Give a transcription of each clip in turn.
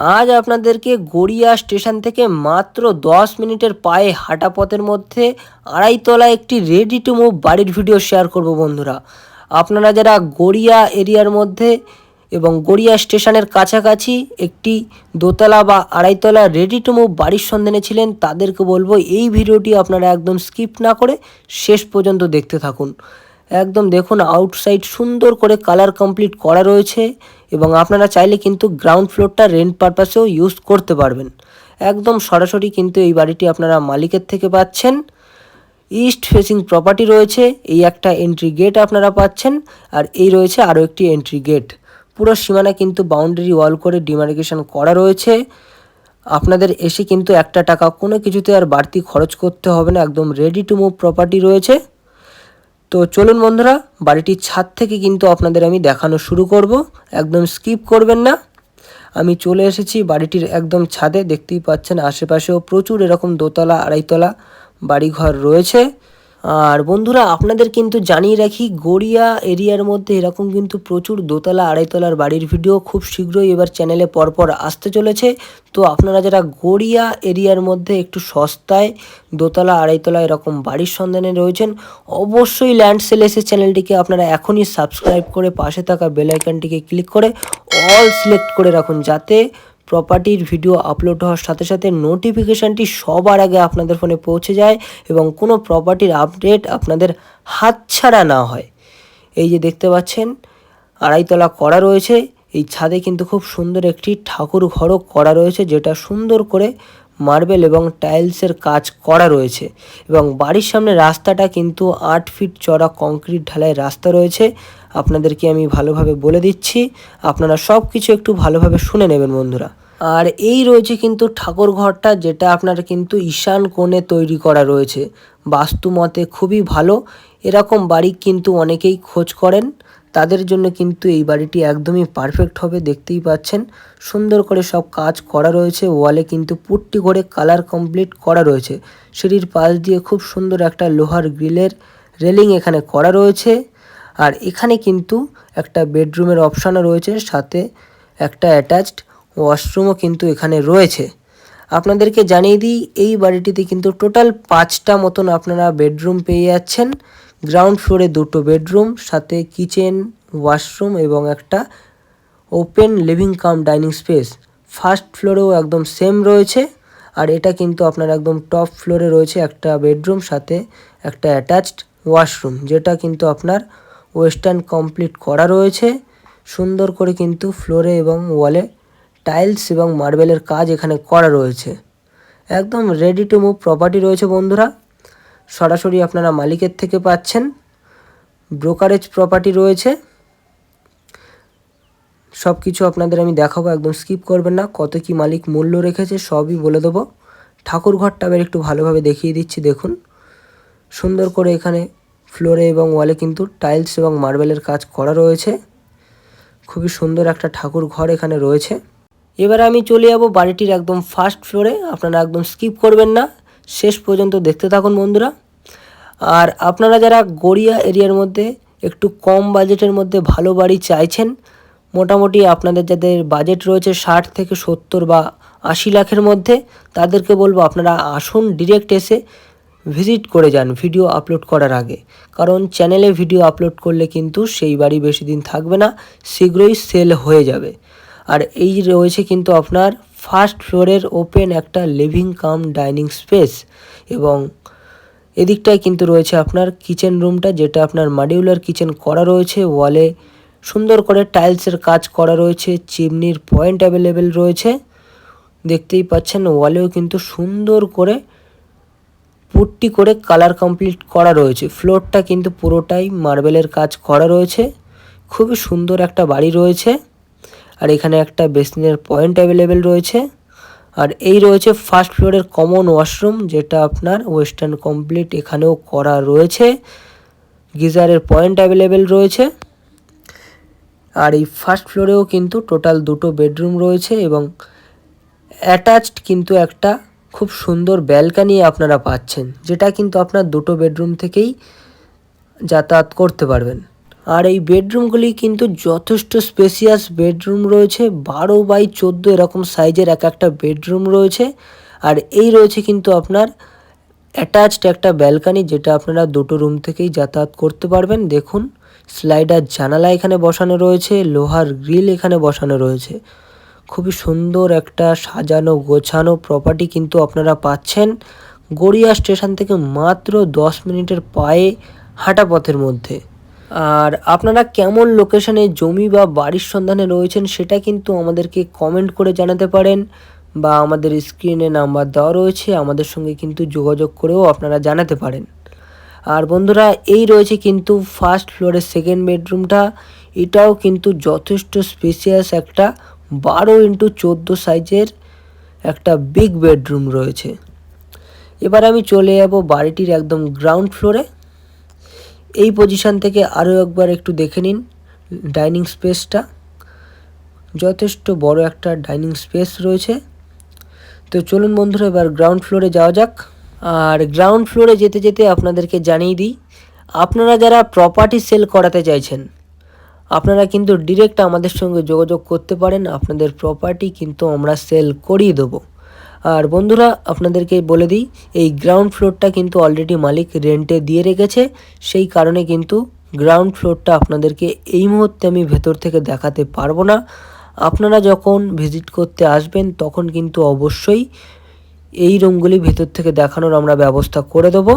আজ আপনাদেরকে গড়িয়া স্টেশন থেকে মাত্র দশ মিনিটের পায়ে হাঁটা পথের মধ্যে আড়াইতলা একটি রেডি টু মুভ বাড়ির ভিডিও শেয়ার করব বন্ধুরা। আপনারা যারা গড়িয়া এরিয়ার মধ্যে এবং গড়িয়া স্টেশনের কাছাকাছি একটি দোতলা বা আড়াইতলা রেডি টু মুভ বাড়ির সন্ধানে ছিলেন, তাদেরকে বলব এই ভিডিওটি আপনারা একদম স্কিপ না করে শেষ পর্যন্ত দেখতে থাকুন। একদম দেখুন আউটসাইড সুন্দর করে কালার কমপ্লিট করা রয়েছে এবং আপনারা চাইলে কিন্তু গ্রাউন্ড ফ্লোরটা রেন্ট পারপাসেও ইউজ করতে পারবেন। একদম সরাসরি কিন্তু এই বাড়িটি আপনারা মালিকের থেকে পাচ্ছেন। ইস্ট ফেসিং প্রপার্টি রয়েছে, এই একটা এন্ট্রি গেট আপনারা পাচ্ছেন, আর এই রয়েছে আরও একটি এন্ট্রি গেট পুরো সীমানা কিন্তু বাউন্ডারি ওয়াল করে ডিমার্কেশন করা রয়েছে। আপনাদের এসে কিন্তু একটা টাকা কোনো কিছুতে আর বাড়তি খরচ করতে হবে না, একদম রেডি টু মুভ প্রপার্টি রয়েছে। তো চলুন বন্ধুরা, বাড়িটির ছাদ থেকে কিন্তু আপনাদের আমি দেখানো শুরু করব। একদম স্কিপ করবেন না। আমি চলে এসেছি বাড়িটির একদম ছাদে, দেখতেই পাচ্ছেন আশেপাশেও প্রচুর এরকম দোতলা, আড়াইতলা বাড়িঘর রয়েছে। আর বন্ধুরা, আপনাদের কিন্তু জানিয়ে রাখি, গড়িয়া এরিয়ার মধ্যে এরকম কিন্তু প্রচুর দোতলা, আড়াইতলার বাড়ির ভিডিও খুব শীঘ্রই এবার চ্যানেলে পরপর আসতে চলেছে। তো আপনারা যারা গড়িয়া এরিয়ার মধ্যে একটু সস্তায় দোতলা, আড়াইতলা এরকম বাড়ির সন্ধানে রয়েছেন, অবশ্যই ল্যান্ড সেলেসের চ্যানেলটিকে আপনারা এখনই সাবস্ক্রাইব করে পাশে থাকা বেল আইকনটিকে ক্লিক করে অল সিলেক্ট করে রাখুন, যাতে প্রপার্টির ভিডিও আপলোড হওয়ার সাথে সাথে নোটিফিকেশানটি সবার আগে আপনাদের ফোনে পৌঁছে যায় এবং কোনো প্রপার্টির আপডেট আপনাদের হাতছাড়া না হয়। এই যে দেখতে পাচ্ছেন, আড়াইতলা করা রয়েছে। এই ছাদে কিন্তু খুব সুন্দর একটি ঠাকুর ঘরও করা রয়েছে, যেটা সুন্দর করে মার্বেল এবং টাইলসের কাজ করা রয়েছে এবং বাড়ির সামনে রাস্তাটা কিন্তু আট ফিট চড়া কংক্রিট ঢালাই রাস্তা রয়েছে। আপনাদেরকে আমি ভালোভাবে বলে দিচ্ছি, আপনারা সব কিছু একটু ভালোভাবে শুনে নেবেন বন্ধুরা। আর এই রয়েছে কিন্তু ঠাকুর ঘরটা, যেটা আপনার কিন্তু ঈশান কোণে তৈরি করা রয়েছে। বাস্তু মতে খুবই ভালো। এরকম বাড়ি কিন্তু অনেকেই খোঁজ করেন। তাদের জন্য কিন্তু এই বাড়িটি একদমই পারফেক্ট হবে, দেখতেই পাচ্ছেন। সুন্দর করে সব কাজ করা রয়েছে ওয়ালে কিন্তু পুট্টি করে কালার কমপ্লিট করা রয়েছে। সিঁড়ির পাশ দিয়ে খুব সুন্দর একটা লোহার গ্রিলের রেলিং এখানে করা রয়েছে। আর এখানে কিন্তু একটা বেডরুমের অপশানও রয়েছে, সাথে একটা অ্যাটাচড ওয়াশরুমও কিন্তু এখানে রয়েছে। আপনাদেরকে জানিয়ে দিই, এই বাড়িটিতে কিন্তু টোটাল পাঁচটা মতন আপনারা বেডরুম পেয়ে যাচ্ছেন। গ্রাউন্ড ফ্লোরে দুটো বেডরুম, সাথে কিচেন, ওয়াশরুম এবং একটা open living come dining space. First ফ্লোরেও একদম সেম রয়েছে, আর এটা কিন্তু আপনার একদম টপ ফ্লোরে রয়েছে একটা বেডরুম, সাথে একটা অ্যাটাচড ওয়াশরুম, যেটা কিন্তু আপনার ওয়েস্টার্ন কমপ্লিট করা রয়েছে। সুন্দর করে কিন্তু ফ্লোরে এবং ওয়ালে টাইলস এবং মার্বেলের কাজ এখানে করা রয়েছে। একদম রেডি টু মুভ প্রপার্টি রয়েছে বন্ধুরা। সরাসরি আপনারা মালিকের থেকে পাচ্ছেন। ব্রোকারেজ প্রপার্টি রয়েছে। সব কিছু আপনাদের আমি দেখাবো, একদম স্কিপ করবেন না। কত কি মালিক মূল্য রেখেছে সবই বলে দেবো। ঠাকুর ঘরটা আবার একটু ভালোভাবে দেখিয়ে দিচ্ছি, দেখুন। সুন্দর করে এখানে ফ্লোরে এবং ওয়ালে কিন্তু টাইলস এবং মার্বেলের কাজ করা রয়েছে। খুবই সুন্দর একটা ঠাকুর ঘর এখানে রয়েছে। এবার আমি চলে যাব বাড়িটির একদম ফার্স্ট ফ্লোরে আপনারা একদম স্কিপ করবেন না। শেষ পর্যন্ত দেখতে থাকুন বন্ধুরা। আর আপনারা যারা গড়িয়া এরিয়ার মধ্যে একটু কম বাজেটের মধ্যে ভালো বাড়ি চাইছেন, মোটামুটি আপনাদের যাদের বাজেট রয়েছে ষাট থেকে সত্তর বা আশি লাখের মধ্যে, তাদেরকে বলব আপনারা আসুন ডিরেক্ট এসে ভিজিট করে যান ভিডিও আপলোড করার আগে। কারণ চ্যানেলে ভিডিও আপলোড করলে কিন্তু সেই বাড়ি বেশি দিন থাকবে না, শীঘ্রই সেল হয়ে যাবে। আর এই রয়েছে কিন্তু আপনার ফার্স্ট ফ্লোরের ওপেন একটা লিভিং কাম ডাইনিং স্পেস এবং এদিকটায় কিন্তু রয়েছে আপনার কিচেন রুমটা, যেটা আপনার মডিউলার কিচেন করা রয়েছে, ওয়ালে সুন্দর করে টাইলসের কাজ করা রয়েছে, চিমনির পয়েন্ট অ্যাভেলেবেল রয়েছে। দেখতেই পাচ্ছেন, ওয়ালেও কিন্তু সুন্দর করে পুট্টি করে কালার কমপ্লিট করা রয়েছে। ফ্লোরটা কিন্তু পুরোটাই মার্বেলের কাজ করা রয়েছে। খুবই সুন্দর একটা বাড়ি রয়েছে। আর এখানে একটা বেসিনের পয়েন্ট অ্যাভেলেবেল রয়েছে। আর এই রয়েছে ফার্স্ট ফ্লোরের কমন ওয়াশরুম, যেটা আপনার ওয়েস্টার্ন কমপ্লিট এখানেও করা রয়েছে। গিজারের পয়েন্ট অ্যাভেলেবেল রয়েছে। আর এই ফার্স্ট ফ্লোরেও কিন্তু টোটাল দুটো বেডরুম রয়েছে এবং অ্যাটাচড কিন্তু একটা খুব সুন্দর ব্যালকানি আপনারা পাচ্ছেন, যেটা কিন্তু আপনার দুটো বেডরুম থেকেই যাতায়াত করতে পারবেন। আর এই বেডরুমগুলি কিন্তু যথেষ্ট স্পেসিয়াস বেডরুম রয়েছে, বারো বাই চোদ্দ এরকম সাইজের এক একটা বেডরুম রয়েছে। আর এই রয়েছে কিন্তু আপনার অ্যাটাচড একটা ব্যালকানি যেটা আপনারা দুটো রুম থেকেই যাতায়াত করতে পারবেন। দেখুন স্লাইডার জানালা এখানে বসানো রয়েছে, লোহার গ্রিল এখানে বসানো রয়েছে। খুবই সুন্দর একটা সাজানো গোছানো প্রপার্টি কিন্তু আপনারা পাচ্ছেন। গড়িয়া স্টেশন থেকে মাত্র দশ মিনিটের পায়ে হাঁটা পথের মধ্যে। আর আপনারা কেমন লোকেশনে জমি বা বাড়ির সন্ধানে রয়েছেন সেটা কিন্তু আমাদেরকে কমেন্ট করে জানাতে পারেন বা আমাদের স্ক্রিনে নাম্বার দেওয়া রয়েছে, আমাদের সঙ্গে কিন্তু যোগাযোগ করেও আপনারা জানাতে পারেন। আর বন্ধুরা, এই রয়েছে কিন্তু ফার্স্ট ফ্লোরের সেকেন্ড বেডরুমটা এটাও কিন্তু যথেষ্ট স্পেসিয়াস একটা বারো ইন্টু চোদ্দ সাইজের একটা বিগ বেডরুম রয়েছে। এবার আমি চলে যাব বাড়িটির একদম গ্রাউন্ড ফ্লোরে এই পজিশান থেকে আরও একবার একটু দেখে নিন ডাইনিং স্পেসটা যথেষ্ট বড় একটা ডাইনিং স্পেস রয়েছে। তো চলুন বন্ধুরা, এবার গ্রাউন্ড ফ্লোরে যাওয়া যাক। আর গ্রাউন্ড ফ্লোরে যেতে যেতে আপনাদেরকে জানিয়ে দিই, আপনারা যারা প্রপার্টি সেল করাতে চাইছেন, আপনারা কিন্তু ডিরেক্ট আমাদের সঙ্গে যোগাযোগ করতে পারেন। আপনাদের প্রপার্টি কিন্তু আমরা সেল করিয়ে দেবো। আর বন্ধুরা, আপনাদেরকে বলে দিই, এই গ্রাউন্ড ফ্লোরটা কিন্তু অলরেডি মালিক রেন্টে দিয়ে রেখেছে। সেই কারণে কিন্তু গ্রাউন্ড ফ্লোরটা আপনাদেরকে এই মুহূর্তে আমি ভেতর থেকে দেখাতে পারব না। আপনারা যখন ভিজিট করতে আসবেন, তখন কিন্তু অবশ্যই এই রুমগুলি ভেতর থেকে দেখানোর আমরা ব্যবস্থা করে দেবো।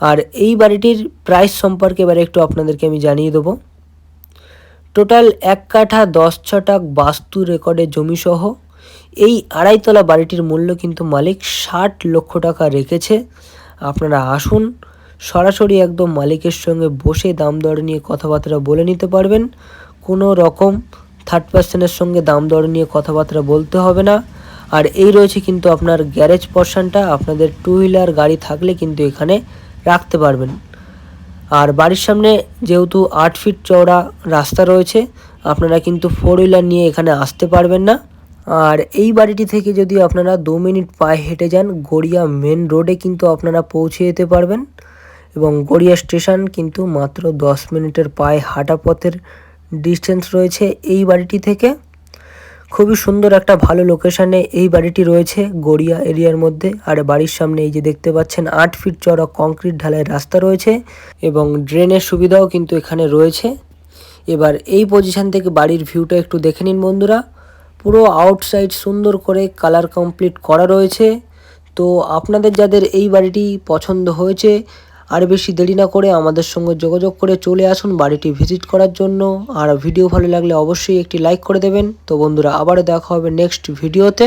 আর এই বাড়িটির প্রাইস সম্পর্কে এবারে একটু আপনাদেরকে আমি জানিয়ে দেবো। টোটাল এক কাঠা দশ ছটাক বাস্তু রেকর্ডের জমিসহ এই আড়াইতলা বাড়িটির মূল্য কিন্তু মালিক ষাট লক্ষ টাকা রেখেছে। আপনারা আসুন, সরাসরি একদম মালিকের সঙ্গে বসে দাম দর নিয়ে কথাবার্তা বলে নিতে পারবেন। কোনো রকম থার্ড পার্সনের সঙ্গে দাম দর নিয়ে কথাবার্তা বলতে হবে না। আর এই রয়েছে কিন্তু আপনার গ্যারেজ পর্শনটা আপনাদের টু হুইলার গাড়ি থাকলে কিন্তু এখানে রাখতে পারবেন। আর বাড়ির সামনে যেহেতু আট ফিট চওড়া রাস্তা রয়েছে, আপনারা কিন্তু ফোর হুইলার নিয়ে এখানে আসতে পারবেন না। আর এই বাড়িটি থেকে যদি আপনারা দু মিনিট পায়ে হেঁটে যান, গড়িয়া মেন রোডে কিন্তু আপনারা পৌঁছে যেতে পারবেন এবং গড়িয়া স্টেশন কিন্তু মাত্র দশ মিনিটের পায়ে হাঁটা পথের ডিস্টেন্স রয়েছে এই বাড়িটি থেকে। খুবই সুন্দর একটা ভালো লোকেশানে এই বাড়িটি রয়েছে গড়িয়া এরিয়ার মধ্যে। আর বাড়ির সামনে এই যে দেখতে পাচ্ছেন, আট ফিট চড়া কংক্রিট ঢালাই রাস্তা রয়েছে এবং ড্রেনের সুবিধাও কিন্তু এখানে রয়েছে। এবার এই পজিশন থেকে বাড়ির ভিউটা একটু দেখে নিন বন্ধুরা। পুরো আউটসাইড সুন্দর করে কালার কমপ্লিট করা রয়েছে। তো আপনাদের যাদের এই বাড়িটি পছন্দ হয়েছে, আর বেশি দেরি না করে আমাদের সঙ্গে যোগাযোগ করে চলে আসুন বাড়িটি ভিজিট করার জন্য। আর ভিডিও ভালো লাগলে অবশ্যই একটি লাইক করে দেবেন। তো বন্ধুরা, আবারও দেখা হবে নেক্সট ভিডিওতে